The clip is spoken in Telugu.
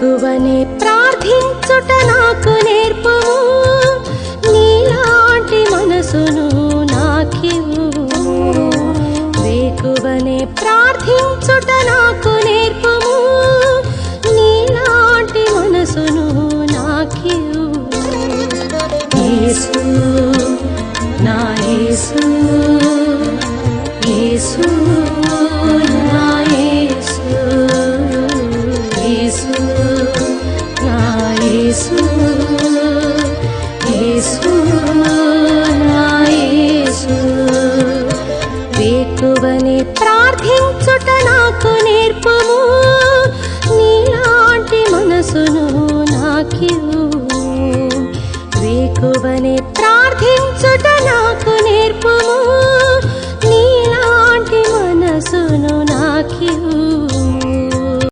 వేకువనే ప్రార్థించుట నాకు నేర్పుము. నీలాంటి మనసును నాకివు వేకువనే ప్రార్థించుట నాకు నేర్పుము. నీలాంటి మనసును నాకివు యేసు నా యేసు. వేకువనే ప్రార్థించుట నాకు నేర్పుము నీలాంటి మనసును నాకివు వేకువనే ప్రార్థించుట నాకు